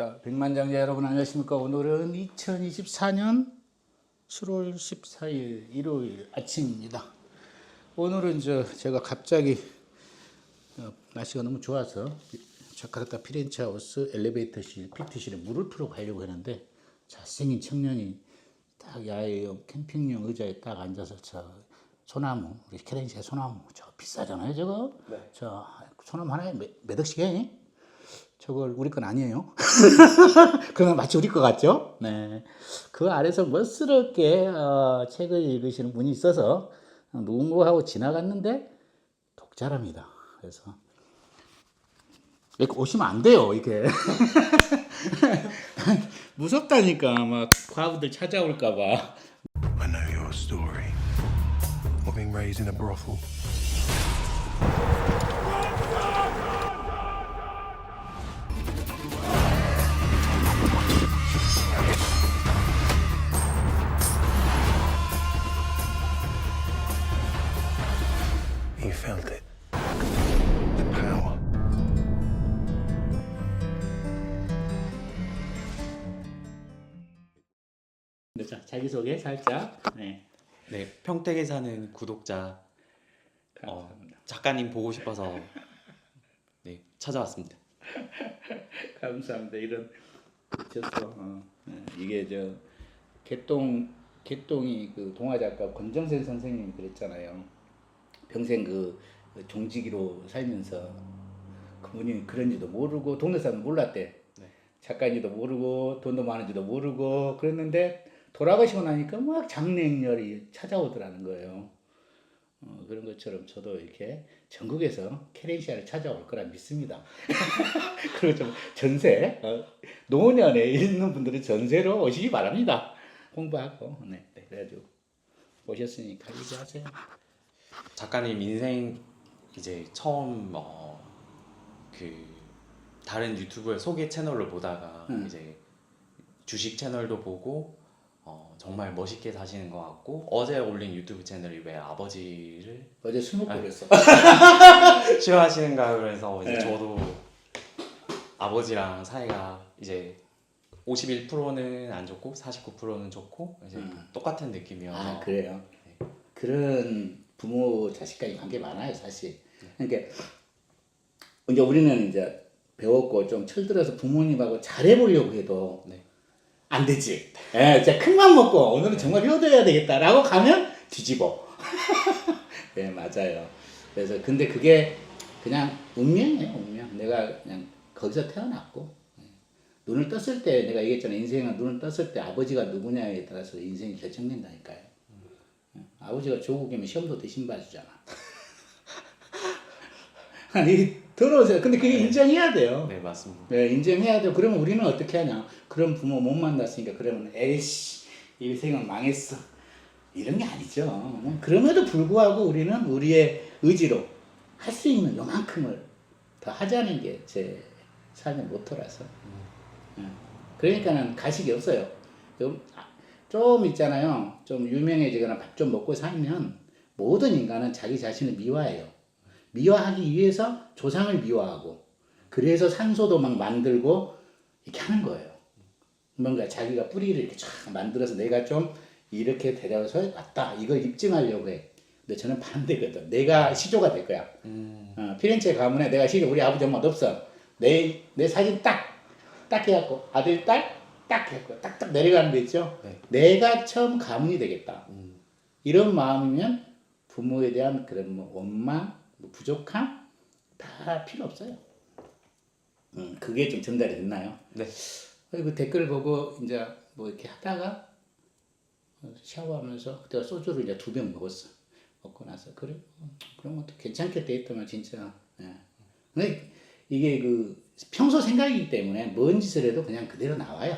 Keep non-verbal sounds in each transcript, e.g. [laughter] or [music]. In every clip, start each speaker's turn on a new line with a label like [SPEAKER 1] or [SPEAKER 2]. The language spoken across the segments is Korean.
[SPEAKER 1] 자, 백만장자 여러분 안녕하십니까? 오늘은 2024년 7월 14일 일요일 아침입니다. 오늘은 저 제가 갑자기 어, 날씨가 너무 좋아서 자카르타 피렌체 하우스 엘리베이터실 피트실에 물을 틀어 가려고 했는데 잘생긴 청년이 딱 야외용 캠핑용 의자에 딱 앉아서 저 소나무 우리 캐렌시아 소나무 저 비싸잖아요 저거 저 소나무 하나에 몇, 몇 억씩 해? 저걸 우리 건 아니에요. [laughs] 그러면 마치 우리 거 같죠? 네. 그 아래서 멋스럽게 어, 책을 읽으시는 분이 있어서 누군가하고 지나갔는데 독자랍니다. 그래서 이렇게 오시면 안 돼요, 이게. [laughs] 무섭다니까, 막 과부들 찾아올까봐.
[SPEAKER 2] I know your story.
[SPEAKER 1] 자, 자기소개 살짝. 네.
[SPEAKER 3] 네, 평택에 사는 구독자 어,
[SPEAKER 1] 감사합니다.
[SPEAKER 3] 작가님 보고 싶어서 네 찾아왔습니다. [laughs]
[SPEAKER 1] 감사합니다. 이런 미쳤어. 어. 네, 이게 저 개똥 개똥이 그 동화 작가 권정생 선생님이 그랬잖아요. 평생 그, 그 종지기로 살면서 그분이 그런지도 모르고 동네 사람 몰랐대.
[SPEAKER 3] 네.
[SPEAKER 1] 작가인지도 모르고 돈도 많은지도 모르고 그랬는데 돌아가시고 나니까 막 장래행렬이 찾아오더라는 거예요. 어, 그런 것처럼 저도 이렇게 전국에서 캐렌시아를 찾아올 거라 믿습니다. [laughs] 그리고 좀 전세, 어, 노년에 있는 분들은 전세로 오시기 바랍니다. 공부하고, 네, 네, 그래가지고 오셨으니까 얘기하세요.
[SPEAKER 3] 작가님 인생 이제 처음 어, 그 다른 유튜브의 소개 채널로 보다가
[SPEAKER 1] 음.
[SPEAKER 3] 이제 주식 채널도 보고 어, 정말 멋있게 사시는 것 같고 어제 올린 유튜브 채널이 왜 아버지를
[SPEAKER 1] 어제 술 먹고 그랬어. [laughs]
[SPEAKER 3] 싫어하시는가 그래서 이제
[SPEAKER 1] 네.
[SPEAKER 3] 저도 아버지랑 사이가 이제 51%는 안 좋고 49%는 좋고 이제
[SPEAKER 1] 음.
[SPEAKER 3] 똑같은 느낌이어서
[SPEAKER 1] 아 그래요.
[SPEAKER 3] 네.
[SPEAKER 1] 그런 부모 자식까지 관계 많아요 사실. 그러니까 이제 우리는 이제 배웠고 좀 철들어서 부모님하고 잘해보려고 해도
[SPEAKER 3] 네.
[SPEAKER 1] 안 되지. 예, 진짜 큰맘 먹고 오늘은 정말 효도해야 되겠다라고 가면 뒤집어. 네 [laughs] 맞아요. 그래서 근데 그게 그냥 운명이에요 운명. 내가 그냥 거기서 태어났고 예. 눈을 떴을 때 내가 얘기했잖아 인생은 눈을 떴을 때 아버지가 누구냐에 따라서 인생이 결정된다니까요. 예. 아버지가 조국이면 시험도 대신 봐주잖아. [laughs] 아니 들어오세요. 근데 그게 인정해야 돼요.
[SPEAKER 3] 네 맞습니다.
[SPEAKER 1] 네, 인정해야 돼요. 그러면 우리는 어떻게 하냐? 그런 부모 못 만났으니까 그러면 에이씨 인생은 망했어. 이런 게 아니죠. 뭐 그럼에도 불구하고 우리는 우리의 의지로 할 수 있는 요만큼을 더 하자는 게 제 삶의 모토라서. 예. 그러니까는 가식이 없어요. 좀, 아, 좀 있잖아요. 좀 유명해지거나 밥 좀 먹고 살면 모든 인간은 자기 자신을 미화해요. 미화하기 위해서 조상을 미화하고 그래서 산소도 막 만들고 이렇게 하는 거예요. 뭔가 자기가 뿌리를 이렇게 쫙 만들어서 내가 좀 이렇게 데려서 왔다 이걸 입증하려고 해. 근데 저는 반대거든. 내가 시조가 될 거야.
[SPEAKER 3] 음,
[SPEAKER 1] 어, 피렌체 가문에 내가 시조 우리 아버지 엄마도 없어. 내, 내 사진 딱, 딱 해갖고 아들, 딸, 딱 해갖고 딱딱 내려가는 거 있죠.
[SPEAKER 3] 네.
[SPEAKER 1] 내가 처음 가문이 되겠다.
[SPEAKER 3] 음,
[SPEAKER 1] 이런 마음이면 부모에 대한 그런 뭐 원망, 뭐 부족함 다 필요 없어요. 음, 그게 좀 전달이 됐나요?
[SPEAKER 3] 네.
[SPEAKER 1] 그 댓글 보고 이제 뭐 이렇게 하다가 샤워하면서 그때 소주를 이제 두 병 먹었어. 먹고 나서 그래 음, 그런 것도 괜찮겠다 했더만 진짜. 예. 근데 이게 그 평소 생각이기 때문에 뭔 짓을 해도 그냥 그대로 나와요.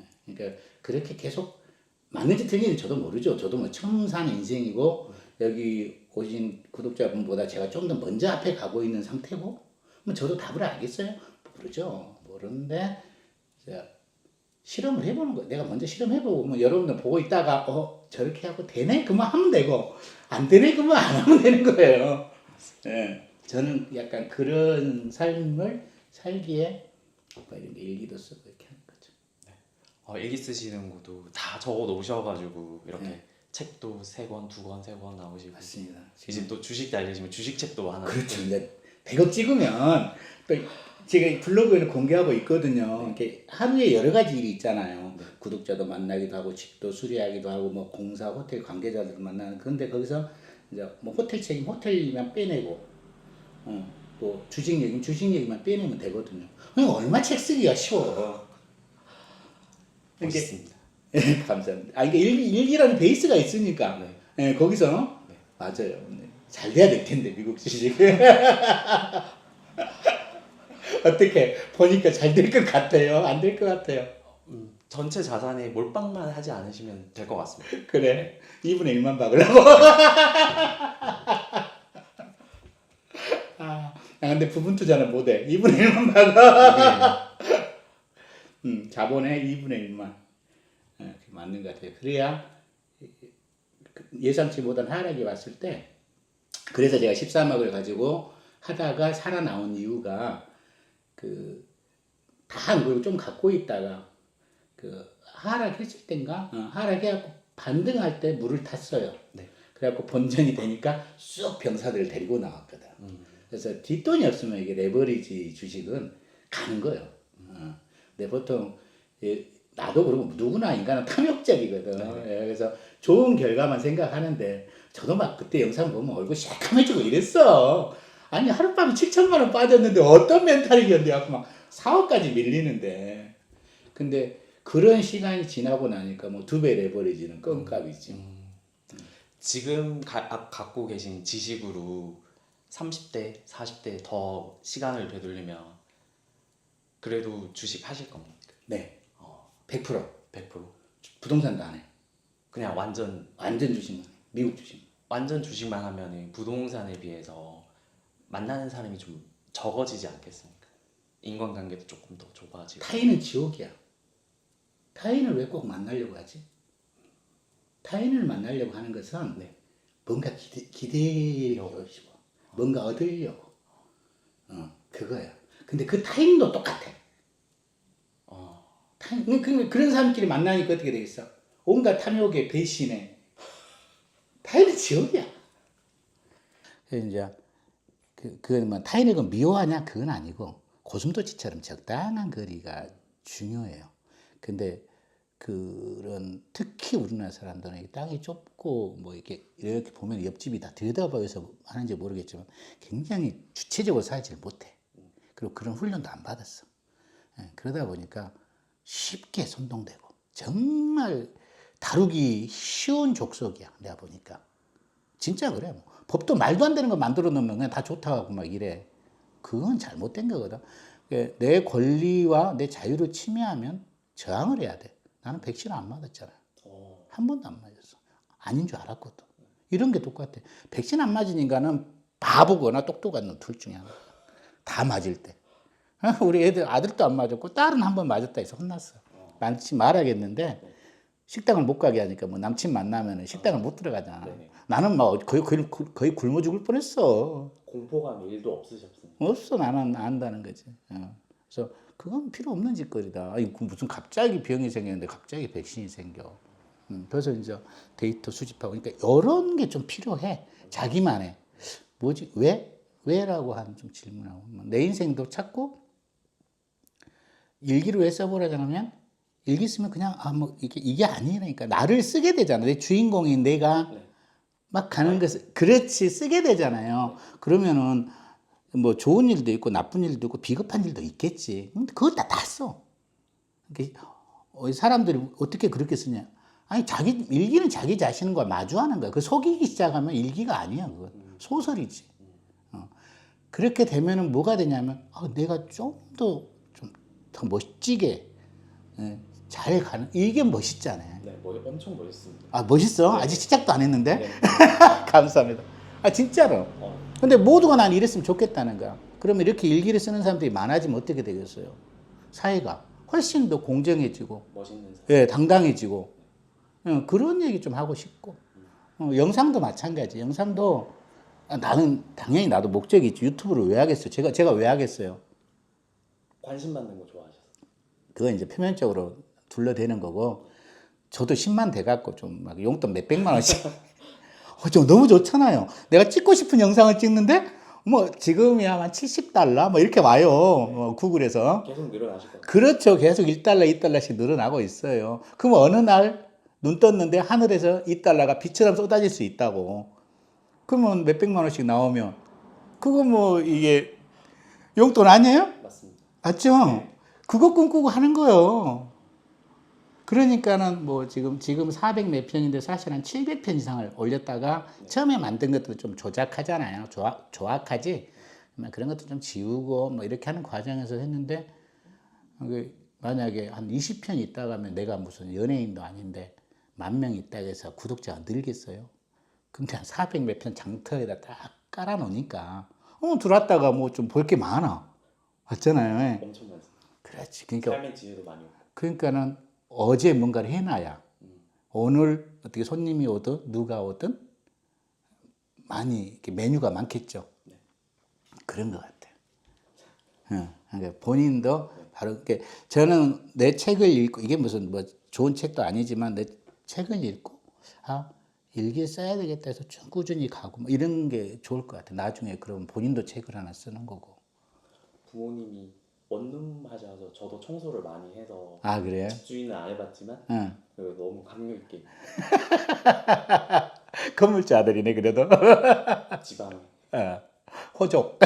[SPEAKER 1] 예. 그러니까 그렇게 계속 맞는지 틀린지 저도 모르죠. 저도 뭐 사는 인생이고 여기 오신 구독자분보다 제가 좀 더 먼저 앞에 가고 있는 상태고 뭐 저도 답을 알겠어요? 모르죠. 모르는데 제가 실험을 해보는 거예요. 내가 먼저 실험해보고 뭐 여러분들 보고 있다가 어 저렇게 하고 되네 그만 하면 되고 안 되네 그만 안 하면 되는 거예요. 예, 저는 약간 그런 삶을 살기에 뭐 이런 게 일기도 쓰고 이렇게 하는 거죠.
[SPEAKER 3] 어, 일기 쓰시는 것도 다 적어 놓으셔가지고 이렇게
[SPEAKER 1] 네.
[SPEAKER 3] 책도 세 권, 두 권, 세 권 나오시고
[SPEAKER 1] 맞습니다.
[SPEAKER 3] 이제 또 주식도 알려지면 주식 책도 하나
[SPEAKER 1] 그렇죠.
[SPEAKER 3] 또-
[SPEAKER 1] 이제 100억 찍으면 또 제가 블로그에는 공개하고 있거든요. 이렇게 하루에 여러 가지 일이 있잖아요. 구독자도 만나기도 하고 집도 수리하기도 하고 뭐 공사 호텔 관계자들 만나는 그런데 거기서 이제 뭐 호텔 책임 호텔만 빼내고 어, 또 주식 얘기면 주식 얘기만 빼내면 되거든요. 그냥 얼마 책 쓰기가 쉬워.
[SPEAKER 3] 멋있습니다.
[SPEAKER 1] 예, [laughs] 감사합니다. 아, 이게 일기, 일기라는 베이스가 있으니까.
[SPEAKER 3] 네.
[SPEAKER 1] 예, 거기서.
[SPEAKER 3] 네.
[SPEAKER 1] 맞아요. 네. 잘 돼야 될 텐데, 미국 주식. [laughs] [laughs] 어떻게, 보니까 잘 될 것 같아요? 안 될 것 같아요?
[SPEAKER 3] 음, 전체 자산에 몰빵만 하지 않으시면 될 것 같습니다.
[SPEAKER 1] 그래. 2분의 1만 박으라고. 아, 아, 근데 부분 투자는 못해. 2분의 1만 박아. 음, 자본의 2분의 1만. 예, 맞는 것 같아요. 그래야 예상치 못한 하락이 왔을 때, 그래서 제가 13억을 가지고 하다가 살아나온 이유가 그, 다안 그리고 좀 갖고 있다가 그 하락했을 땐가 어, 하락해갖고 반등할 때 물을 탔어요.
[SPEAKER 3] 네.
[SPEAKER 1] 그래갖고 본전이 되니까 쑥 병사들을 데리고 나왔거든.
[SPEAKER 3] 음.
[SPEAKER 1] 그래서 뒷돈이 없으면 이게 레버리지 주식은 가는 거예요. 어. 근데 보통 예, 나도 그러고 누구나 인간은 탐욕적이거든. 예, 그래서 좋은 결과만 생각하는데 저도 막 그때 영상 보면 얼굴 새카매지고 이랬어. 아니 하룻밤에 7천만 원 빠졌는데 어떤 멘탈이 견뎌갖고 막 4억까지 밀리는데. 근데 그런 시간이 지나고 나니까 뭐 두 배 레버리지는 껌값이지.
[SPEAKER 3] 지금 가, 아, 갖고 계신 지식으로 30대, 40대 더 시간을 되돌리면 그래도 주식 하실 겁니까?
[SPEAKER 1] 네.
[SPEAKER 3] 어,
[SPEAKER 1] 100%
[SPEAKER 3] 100%?
[SPEAKER 1] 부동산도 안 해.
[SPEAKER 3] 그냥 완전
[SPEAKER 1] 완전 주식만. 해. 미국 주식.
[SPEAKER 3] 완전 주식만 하면 부동산에 비해서 만나는 사람이 좀 적어지지 않겠습니까? 인간관계도 조금 더 좁아지고
[SPEAKER 1] 타인은 지옥이야. 타인을 왜 꼭 만나려고 하지? 타인을 만나려고 하는 것은
[SPEAKER 3] 네.
[SPEAKER 1] 뭔가 기대, 기대려고 싶어. 뭔가 얻으려고. 어, 그거야. 근데 그 타인도 똑같아. 그- 그런 사람끼리 만나니까 어떻게 되겠어? 온갖 탐욕에 배신에. 타인은 지옥이야. 이제 그, 그건 뭐 타인을 그 미워하냐 그건 아니고 고슴도치처럼 적당한 거리가 중요해요. 근데 그런 특히 우리나라 사람들은 이 땅이 좁고 뭐 이렇게 이렇게 보면 옆집이 다 들여다보여서 하는지 모르겠지만 굉장히 주체적으로 살지를 못해. 그리고 그런 훈련도 안 받았어. 예, 그러다 보니까 쉽게 선동되고 정말 다루기 쉬운 족속이야. 내가 보니까 진짜 그래. 뭐. 법도 말도 안 되는 거 만들어 놓으면 그냥 다 좋다고 막 이래. 그건 잘못된 거거든. 그내 권리와 내 자유를 침해하면 저항을 해야 돼. 나는 백신 안 맞았잖아.
[SPEAKER 3] 어,
[SPEAKER 1] 한 번도 안 맞았어. 아닌 줄 알았거든. 이런 게 똑같아. 백신 안 맞은 인간은 바보거나 똑똑한 놈 둘 중에 하나. 다 맞을 때. 어, [laughs] 우리 애들 아들도 안 맞았고 딸은 한 번 맞았다 해서 혼났어. 많지 말아야겠는데 식당을 못 가게 하니까 뭐 남친 만나면 식당을 못 들어가잖아.
[SPEAKER 3] 네네.
[SPEAKER 1] 나는 막 거의, 거의, 거의 굶어 죽을 뻔했어.
[SPEAKER 3] 공포감 1도 없으셨습니까?
[SPEAKER 1] 없어 나는 안다는 거지. 어. 그래서 그건 필요 없는 짓거리다. 아니, 그 무슨 갑자기 병이 생겼는데 갑자기 백신이 생겨. 음, 그래서 이제 데이터 수집하고 그러니까 이런 게 좀 필요해. 자기만의 뭐지 왜 왜라고 하는 좀 질문하고 뭐내 인생도 찾고 일기를 왜 써보라고 하면 일기 쓰면 그냥 아 뭐 이게 이게 아니라니까 나를 쓰게 되잖아. 내 주인공인 내가
[SPEAKER 3] 네.
[SPEAKER 1] 막 가는 것을 그렇지 쓰게 되잖아요. 그러면은 뭐 좋은 일도 있고 나쁜 일도 있고 비겁한 일도 있겠지. 근데 그걸 다다 써. 이게 어, 사람들이 어떻게 그렇게 쓰냐? 아니 자기 일기는 자기 자신과 마주하는 거야. 그 속이기 시작하면 일기가 아니야. 그건 소설이지. 어. 그렇게 되면은 뭐가 되냐면 아, 내가 좀더좀 더 멋지게 예, 잘 가는 이게 멋있잖아요.
[SPEAKER 3] 네, 뭐 엄청 멋있습니다.
[SPEAKER 1] 아 멋있어? 아직 시작도 안 했는데.
[SPEAKER 3] 네. [laughs]
[SPEAKER 1] 감사합니다. 아 진짜로.
[SPEAKER 3] 어,
[SPEAKER 1] 근데 모두가 난 이랬으면 좋겠다는 거야. 그러면 이렇게 일기를 쓰는 사람들이 많아지면 어떻게 되겠어요? 사회가 훨씬 더 공정해지고,
[SPEAKER 3] 멋있는 사람.
[SPEAKER 1] 예, 당당해지고, 어, 그런 얘기 좀 하고 싶고, 어, 영상도 마찬가지. 영상도 아, 나는 당연히 나도 목적이 있지. 유튜브를 왜 하겠어요? 제가 제가 왜 하겠어요?
[SPEAKER 3] 관심 받는 거 좋아하셨어요?
[SPEAKER 1] 그건 이제 표면적으로 둘러대는 거고 저도 10만 돼갖고 좀 막 용돈 몇 백만 원씩 [laughs] 어, 좀 너무 좋잖아요. 내가 찍고 싶은 영상을 찍는데 뭐 지금이야 한 70달러 뭐 이렇게 와요. 뭐 구글에서.
[SPEAKER 3] 계속 늘어나실 거예요.
[SPEAKER 1] 그렇죠. 계속 1달러, 2달러씩 늘어나고 있어요. 그럼 어느 날 눈 떴는데 하늘에서 2달러가 비처럼 쏟아질 수 있다고. 그러면 몇 백만 원씩 나오면 그거 뭐 이게 용돈 아니에요? 맞죠? 그거 꿈꾸고 하는 거요. 그러니까는 뭐 지금 지금 400 몇 편인데 사실 한 700편 이상을 올렸다가 처음에 만든 것도 좀 조작하잖아요. 조악, 조악하지. 뭐 그런 것도 좀 지우고 뭐 이렇게 하는 과정에서 했는데 그 만약에 한 20편 있다가 하면 내가 무슨 연예인도 아닌데 만 명 있다 해서 구독자가 늘겠어요. 근데 한 400 몇 편 장터에다 딱 깔아놓으니까 어 들어왔다가 뭐 좀 볼 게 많아. 맞잖아요.
[SPEAKER 3] 엄청 많습니다.
[SPEAKER 1] 그렇지. 그러니까
[SPEAKER 3] 삶의 지혜도 많이 오고.
[SPEAKER 1] 그러니까는 어제 뭔가를 해놔야 오늘 어떻게 손님이 오든 누가 오든 많이 이렇게 메뉴가 많겠죠. 그런 것 같아요. 응. 그러니까 본인도 바로 이렇게 저는 내 책을 읽고 이게 무슨 뭐 좋은 책도 아니지만 내 책을 읽고 아 일기에 써야 되겠다 해서 쭉 꾸준히 가고 뭐 이런 게 좋을 것 같아요. 나중에 그럼 본인도 책을 하나 쓰는 거고.
[SPEAKER 3] 부모님이 원룸 하셔서 저도 청소를 많이 해서
[SPEAKER 1] 아 그래요?
[SPEAKER 3] 집주인은 안 해봤지만
[SPEAKER 1] 응.
[SPEAKER 3] 그 너무 감명 있게 [laughs]
[SPEAKER 1] 건물주 아들이네 그래도. [laughs]
[SPEAKER 3] 지방에
[SPEAKER 1] 어, 호족.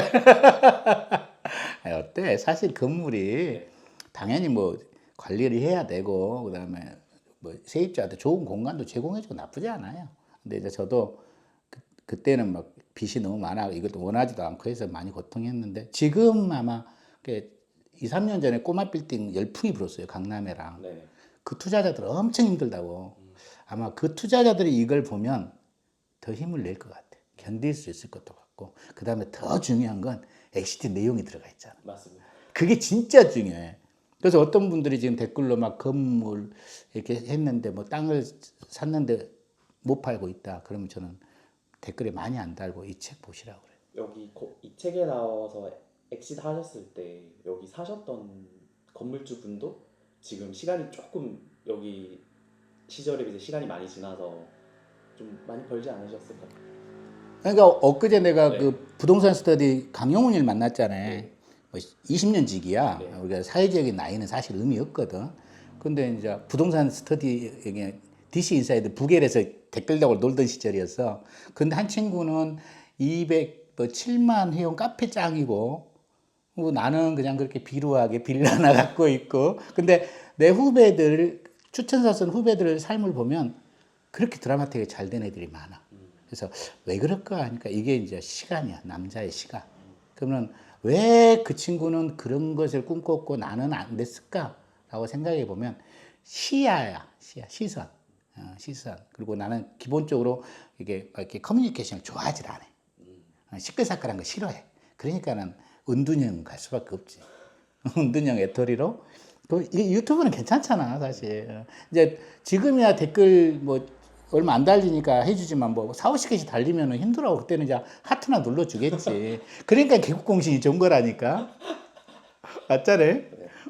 [SPEAKER 1] 아니, [laughs] 어때? 사실 건물이 당연히 뭐 관리를 해야 되고 그다음에 뭐 세입자한테 좋은 공간도 제공해주고 나쁘지 않아요. 근데 이제 저도 그, 그때는 막 빚이 너무 많아 이것도 원하지도 않고 해서 많이 고통했는데 지금 아마 그 2, 3년 전에 꼬마 빌딩 열풍이 불었어요 강남에랑
[SPEAKER 3] 네.
[SPEAKER 1] 그 투자자들 엄청 힘들다고 아마 그 투자자들이 이걸 보면 더 힘을 낼 것 같아. 견딜 수 있을 것도 같고. 그 다음에 더 중요한 건 엑시트 내용이 들어가 있잖아.
[SPEAKER 3] 맞습니다.
[SPEAKER 1] 그게 진짜 중요해. 그래서 어떤 분들이 지금 댓글로 막 건물 이렇게 했는데 뭐 땅을 샀는데 못 팔고 있다. 그러면 저는 댓글에 많이 안 달고 이 책 보시라고 그래요.
[SPEAKER 3] 여기 고- 이 책에 나와서 엑시트 하셨을 때 여기 사셨던 건물주 분도 지금 시간이 조금 여기 시절에 비해 시간이 많이 지나서 좀 많이 벌지 않으셨을까요?
[SPEAKER 1] 그러니까 엊그제 내가
[SPEAKER 3] 네.
[SPEAKER 1] 그 부동산 스터디 강용훈이를 만났잖아요.
[SPEAKER 3] 네.
[SPEAKER 1] 뭐 20년 지기야.
[SPEAKER 3] 네.
[SPEAKER 1] 우리가 사회적인 나이는 사실 의미 없거든. 근데 이제 부동산 스터디 이게 DC 인사이드 부겔에서 댓글다고 놀던 시절이었어. 근데 한 친구는 200, 뭐 7만 회원 카페 짱이고 뭐 나는 그냥 그렇게 비루하게 빌라 [laughs] 하나 갖고 있고. 근데 내 후배들 추천사 쓴 후배들의 삶을 보면 그렇게 드라마틱하게 잘 된 애들이 많아. 그래서 왜 그럴까 하니까 이게 이제 시간이야. 남자의 시간. 그러면 왜 그 친구는 그런 것을 꿈꿨고 나는 안 됐을까라고 생각해 보면 시야야. 시야. 시선. 어, 시선. 그리고 나는 기본적으로 이게 막 이렇게 커뮤니케이션을 좋아하질 않아. 어, 시끌시끌한 거 싫어해. 그러니까는 은둔형 갈 수밖에 없지. [laughs] 은둔형 애터리로. 그 이- 유튜브는 괜찮잖아 사실. 어, 이제 지금이야 댓글 뭐 얼마 안 달리니까 해주지만 뭐 4, 50개씩 달리면 힘들어. 그때는 이제 하트나 눌러주겠지. [laughs] 그러니까 개국공신이 좋은 거라니까. 맞잖아.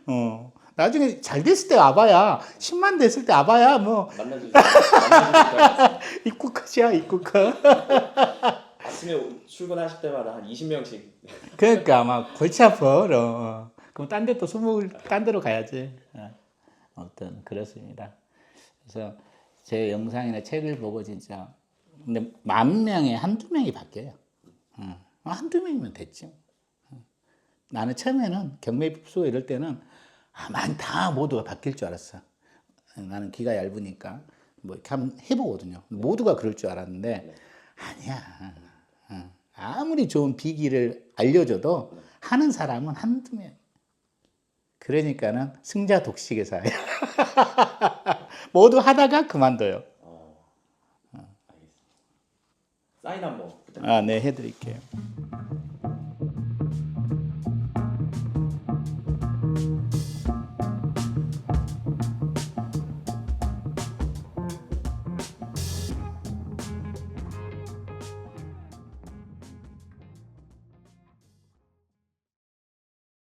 [SPEAKER 1] 어. 나중에 잘 됐을 때 와봐야 10만 됐을 때 와봐야 뭐 [laughs] 입국컷이야 입국컷.
[SPEAKER 3] 아침에 오- 출근하실 때마다 한 20명씩
[SPEAKER 1] 그러니까 아마 골치 아파. 어. 그럼 딴 데또 수목을 딴 데로 가야지. 어. 아무튼 그렇습니다. 그래서 제 영상이나 책을 보고 진짜 근데 만 명에 한두 명이 바뀌어요. 어. 한두 명이면 됐지. 어. 나는 처음에는 경매 흡수 이럴 때는 아, 많다 모두가 바뀔 줄 알았어. 나는 귀가 얇으니까 뭐 이렇게 한번 해보거든요. 모두가 그럴 줄 알았는데 아니야. 어. 아무리 좋은 비기를 알려줘도 하는 사람은 한두 명. 그러니까는 승자 독식의 사회. [laughs] 모두 하다가 그만둬요.
[SPEAKER 3] 어. 사인 한번 부탁드립니다.
[SPEAKER 1] 아, 네, 해드릴게요.